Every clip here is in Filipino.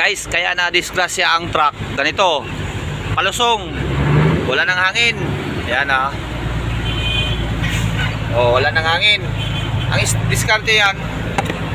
guys, kaya na disgrasya ang truck. Ganito, palusong, wala nang hangin. Ayan ah. Oh, wala nang hangin. Ang is- diskarte yan,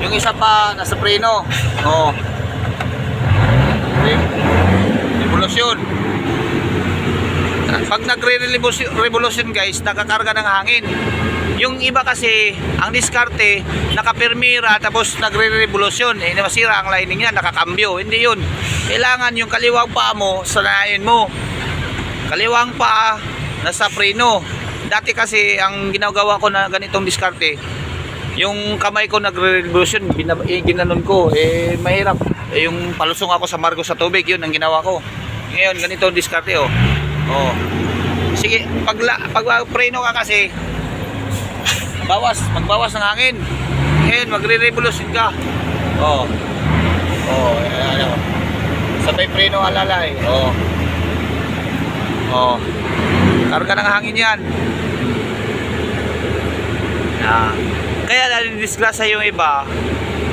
yung isa pa nasa preno. Oh. Re- Revolusyon. Pag nagre-revolution guys, nakakarga ng hangin. Yung iba kasi, ang diskarte, nakapirmira tapos nagre-revolusyon. Eh, masira ang lining niya, nakakambyo. Hindi yun. Kailangan yung kaliwang paa mo, sanayin mo. Kaliwang paa, nasa preno. Dati kasi, ang ginagawa ko na ganitong diskarte, yung kamay ko nagre-revolution, eh, ginanon ko, eh, mahirap. Eh, yung palusong ako sa margo sa tubig, yun ang ginawa ko. Ngayon, ganito diskarte, oh. Oh. Sige, pag, pag preno ka kasi, bawas, magbawas ng hangin. Ngayon, magre-revolution ka. Oh. Oh, ano. Sabay preno alalay. Oh. Oh. Karga ng hangin yan. Ah. Kaya nadidisgrasya yung iba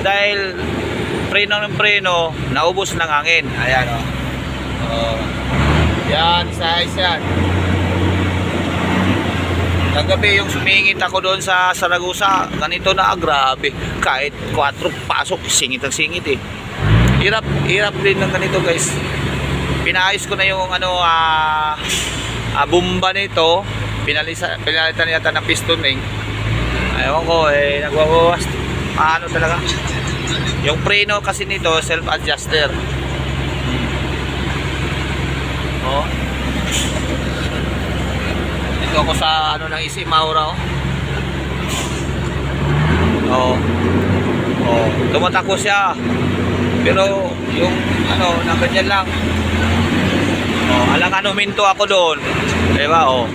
dahil preno ng preno, naubos ng hangin. Ayan oh. Oh. Yan, size yan. Kagabi yung sumingit ako doon sa Saragosa, ganito na, grabe. Kahit 4 pasok, singit ang singit eh. Hirap, hirap din ng ganito guys. Pinaayos ko na yung ano, ah, ah, bomba nito. Pinalisa, pinalitan yata ng piston eh. Ewan ko eh, nagwawawas. Paano talaga? Yung preno kasi nito, self-adjuster. Oh. Dito ako sa ano ng isi Maura oh. Oh. Oh, tumatakbo siya. Pero yung ano, nakaganyan lang. Oh, alang ano minto ako doon. Di ba oh.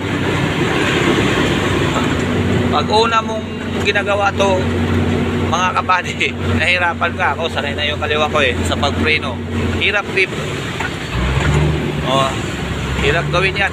Pag una mong ginagawa to, mga kapatid, nahirapan ka ako. Sanay na yung kaliwa ko eh, sa pagpreno. Hirap grip. Oh, hirap gawin yan.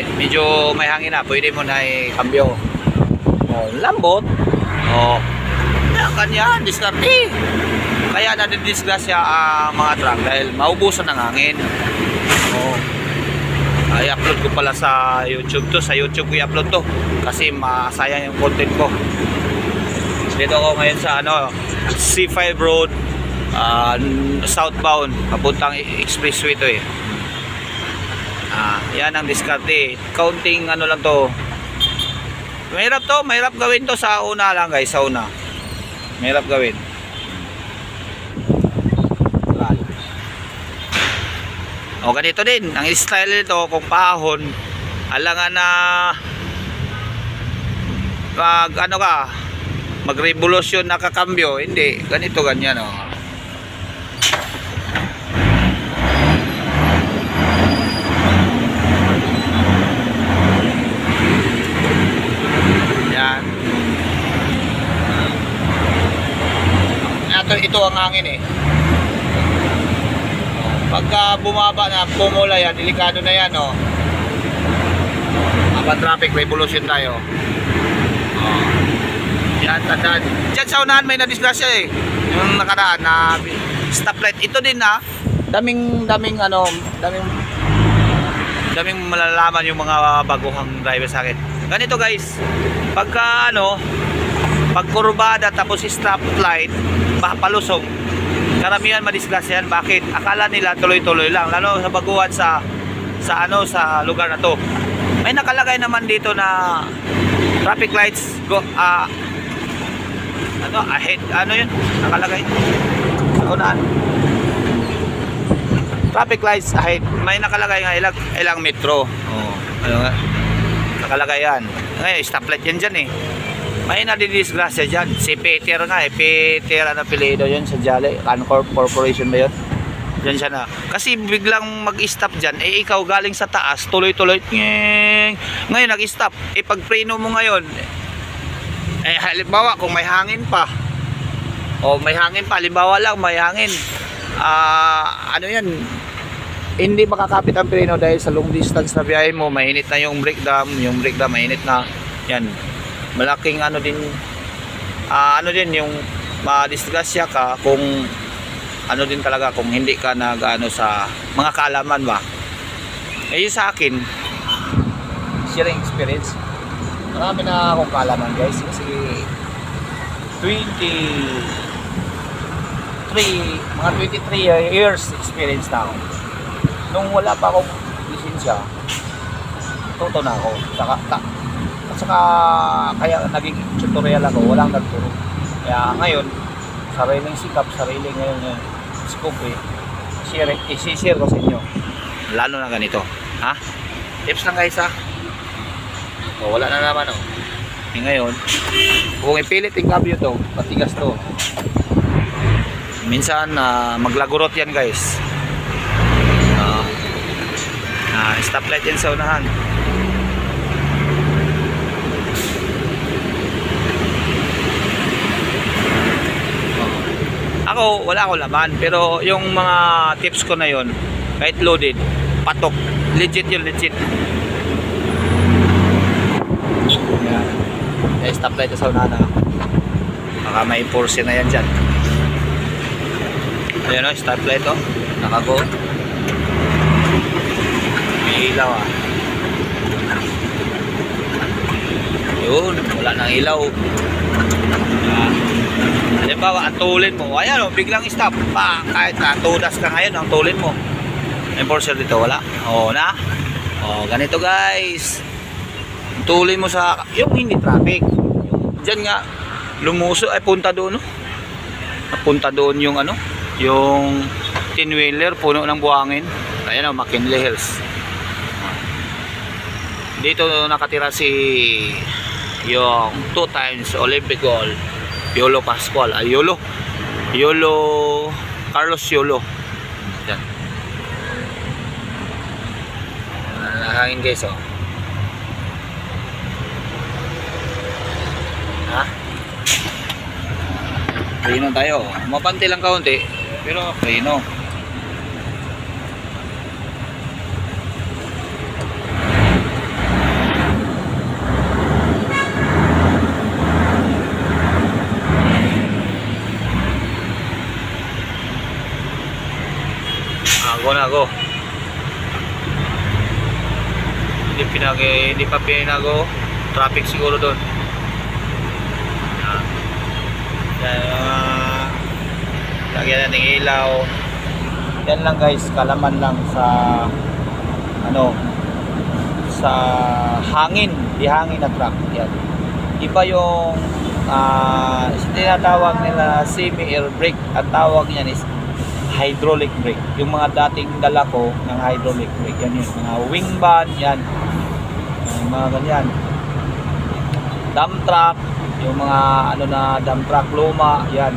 Di, medyo may hangin na. Pwede mo na i-cambio. Oh, lambot. Oh, yan, ganyan, diskarte. Kaya nadidisgrasya ang mga truck dahil maubusan ng hangin. Oh. Ay, upload ko pala sa YouTube to. Sa YouTube ko i-upload to. Kasi masayang yung content ko. Dito ako ngayon sa ano, C5 Road, ah, southbound, papuntang expressway to eh. Yan ang diskarte. Counting ano lang to. Mahirap to, mahirap gawin to sa una lang guys, sa una. Mahirap gawin. O ganito din, ang style nito kung pahon, alangan na pag ano ka, magrevolusyon nakakambyo, hindi, ganito ganyan oh. Yan. Ito, ito ang hangin eh. Pagka bumaba na, pumula yan, delikado na yan oh. Aba traffic revolution tayo. Oh. Yan, tandaan. Diyan sa unahan may nadisgrasya eh. Yung nakaraan na stoplight. Ito din na. Daming, daming ano, daming daming malalaman yung mga baguhang driver sa akin. Ganito guys, pagka ano, pag kurbada tapos stoplight, pa- palusong, karamihan madisgrasya yan. Bakit? Akala nila tuloy-tuloy lang, lalo sa baguhan sa sa ano sa lugar na to. May nakalagay naman dito na traffic lights go ah ano ahead ano yun? Nakalagay? Sa unahan traffic lights ahead. May nakalagay nga ilang ilang metro. Oh ano nga. Nakalagay yan. Ngayon stoplight yan dyan eh may nadidisgrasya dyan. Si Peter nga eh. Peter ano apelido yun sa Jale. Cancorp Corporation ba yun? Diyan siya na. Kasi biglang mag-stop dyan, eh ikaw galing sa taas, tuloy-tuloy, ngayon nag-stop. Eh pag preno mo ngayon, Eh, halimbawa, kung may hangin pa, o may hangin pa, halimbawa lang, may hangin, ah, ano yan, hindi makakapit ang preno dahil sa long distance na biyahe mo, mainit na yung brake dam, yung brake dam mainit na, yan, malaking ano din, ah, ano din, yung madisgrasya ka kung ano din talaga kung hindi ka nag ano sa mga kaalaman ba. Eh sa akin sharing experience. Marami na akong kaalaman guys. Kasi 23 mga 23 years experience na ako. Nung wala pa akong lisensya tuto na ako. Saka, ta, saka kaya naging tutorial ako walang nagturo. Kaya ngayon sariling sikap sariling ngayon yung scoop eh. Share, isi-share ko sa inyo. Lalo na ganito. Ha? Tips lang guys ha? O, wala na naman oh. Eh, ngayon kung ipilit yung kabyo to patigas to. Minsan ah, maglagurot yan guys. Ah, ah, stoplight yan sa unahan Ako, wala ako laman. Pero yung mga tips ko na yon kahit loaded, patok. Legit yun, legit. Yan. Eh, stoplight sa unahan na. Baka may enforcer na yan dyan. Ayan o, stoplight o. Nakago. May ilaw ah. Yun, wala nang ilaw. Halimbawa, ang tulin mo, ayan o, biglang stop. Pa, kahit natudas ka ngayon, ang tulin mo. Enforcer dito, wala. O, na. O, ganito guys. Ang tulin mo sa, yung hindi traffic. Dyan nga, lumuso, ay punta doon, no? Napunta doon yung ano, yung tin-wheeler, puno ng buhangin. Ayan o, McKinley Hills. Dito nakatira si yung two times Olympic gold Yolo Pascual. Ay Yolo. Yolo Carlos Yolo. Yan. Nahangin guys oh. Ha? Prino tayo. Mapanti lang kaunti pero prino Ako na ako. Hindi pinag hindi pa pinago. Traffic siguro doon. Yan. Yan. Uh, lagyan natin ilaw. Yan lang guys, kalaman lang sa ano sa hangin, di hangin na truck. Yan. Iba yung ah tinatawag nila semi-air brake. Ang tawag niyan is hydraulic brake. Yung mga dating dala ko ng hydraulic brake, yan yun. Mga wing band, yan. Yung mga ganyan. Dump truck, yung mga ano na dump truck luma, yan.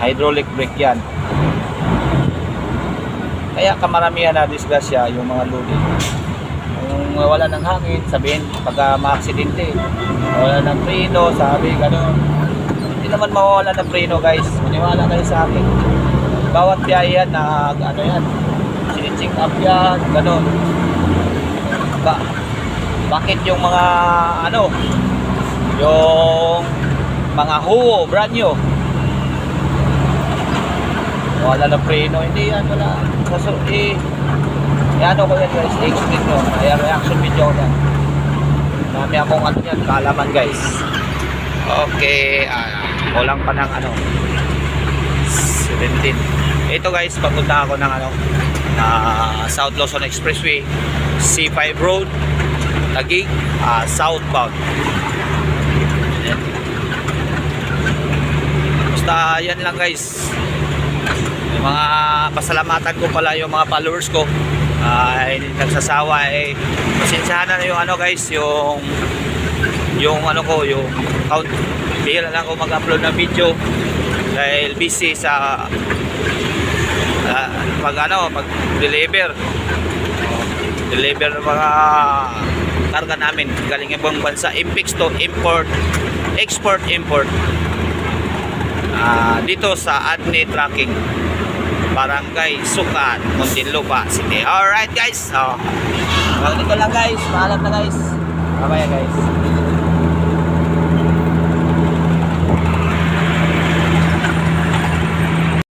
Hydraulic brake yan. Kaya kamaramihan na disgrasya yung mga loading. Kung wala ng hangin, sabihin, pagka ma-aksidente, wala ng preno, sabi, gano'n. Hindi naman mawawala ng preno guys. Maniwala kayo sa akin bawat biyahe yan na ano yan siniching up yan ganun. Ba bakit yung mga ano yung mga huo brand new? Wala na preno hindi yan wala. Kaso eh eh ano ko yan guys i-explain ko kaya reaction video ko yan. Dami akong ano yan kaalaman guys. Okay ah, kulang pa ano 17 ito guys papunta ako ng ano na South Luzon Expressway C5 Road Taguig ah, southbound. Basta yan lang guys. Yung mga pasalamatan ko pala yung mga followers ko ay nagsasawa eh pasensyahan na yung ano guys yung yung ano ko yung count bihira lang ako mag-upload ng video dahil busy sa uh, pag ano pag deliver. Deliver ng mga karga namin. Galing ibang bansa. Impix to import export import. Ah, dito sa Adni Trucking Barangay Sukat Muntinlupa City. Alright guys. So, hanggang dito lang guys. Paalam na guys. Bye guys